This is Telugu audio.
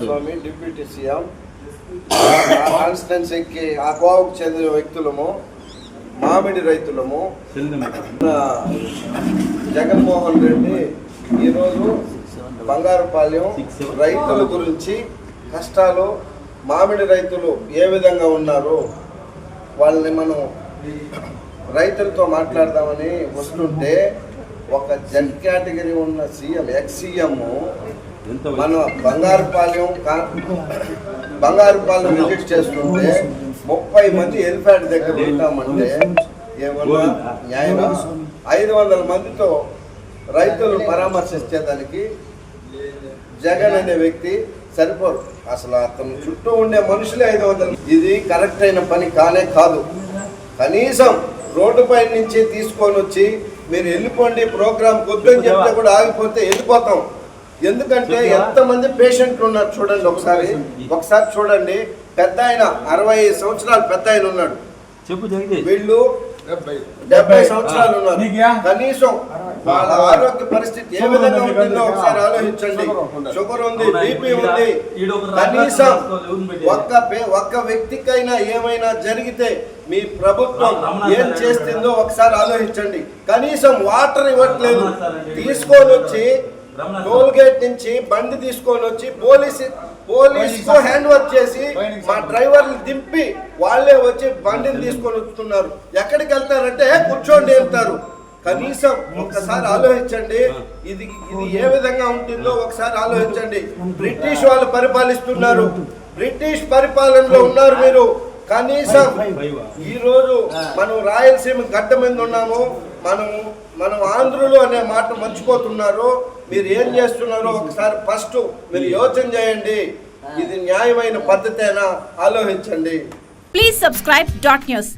స్వామి డిప్యూటీ సీఎం. ఆ కోవకు చెందిన వ్యక్తులము మామిడి రైతులము. జగన్మోహన్ రెడ్డి ఈరోజు బంగారుపాలెం రైతుల గురించి కష్టాలు మామిడి రైతులు ఏ విధంగా ఉన్నారు వాళ్ళని మనం రైతులతో మాట్లాడదామని వస్తుంటే ఒక జెడ్ కేటగిరీ ఉన్న సీఎం ఎక్స్ సీఎం మన బంగారుపాలెం బంగారుపాలెం విజిట్ చేస్తుంటే ముప్పై మంది ఎలిఫాంట్ దగ్గర ఉంటామంటే ఏమన్నా న్యాయమా? ఐదు వందల మందితో రైతులు పరామర్శించేదానికి జగన్ అనే వ్యక్తి సరిపోరు. అసలు అతను చుట్టూ ఉండే మనుషులే ఐదు వందలు. ఇది కరెక్ట్ అయిన పని కానే కాదు. కనీసం రోడ్డుపై నుంచి తీసుకొని వచ్చి మీరు వెళ్ళిపోండి ప్రోగ్రామ్ వద్దని చెప్తే కూడా ఆగిపోతే వెళ్ళిపోతాం. ఎందుకంటే ఎంతమంది పేషెంట్లు ఉన్నారు చూడండి ఒకసారి. ఒకసారి చూడండి. పెద్ద ఆయన అరవై సంవత్సరాలు పెద్ద ఆయన ఉన్నాడు. చెప్పు వీళ్ళు డెబ్బై. సంవత్సరాలు ఉన్నారు. కనీసం వాళ్ళ ఆరోగ్య పరిస్థితి ఏ విధంగా ఉంటుందో ఒకసారి ఆలోచించండి. షుగర్ ఉంది బీపీ ఉంది. కనీసం ఒక్క పే- ఒక్క వ్యక్తికైనా ఏమైనా జరిగితే మీ ప్రభుత్వం ఏం చేస్తుందో ఒకసారి ఆలోచించండి. కనీసం వాటర్ ఇవ్వట్లేదు. తీసుకొని వచ్చి టోల్ గేట్ నుంచి బండి తీసుకొని వచ్చి పోలీసు పోలీసుకు హ్యాండ్ వర్క్ చేసి మా డ్రైవర్లు దింపి వాళ్ళే వచ్చి బండిని తీసుకొని వస్తున్నారు. ఎక్కడికి వెళ్తారంటే కూర్చోండి వెళ్తారు కనీసం ఒక్కసారి ఆలోచించండి. ఇది ఇది ఏ విధంగా ఉంటుందో ఒకసారి ఆలోచించండి. బ్రిటిష్ వాళ్ళు పరిపాలిస్తున్నారు. బ్రిటిష్ పరిపాలనలో ఉన్నారు మీరు. కనీసం ఈ రోజు మనం రాయలసీమ గడ్డ మీద ఉన్నాము. మనం మనం ఆంధ్రులు అనే మాట మర్చిపోతున్నారు. మీరు ఏం చేస్తున్నారో ఒకసారి ఫస్ట్ మీరు యోచన చేయండి. ఇది న్యాయమైన పద్ధతేనా? ఆలోచించండి. Please subscribe dot news.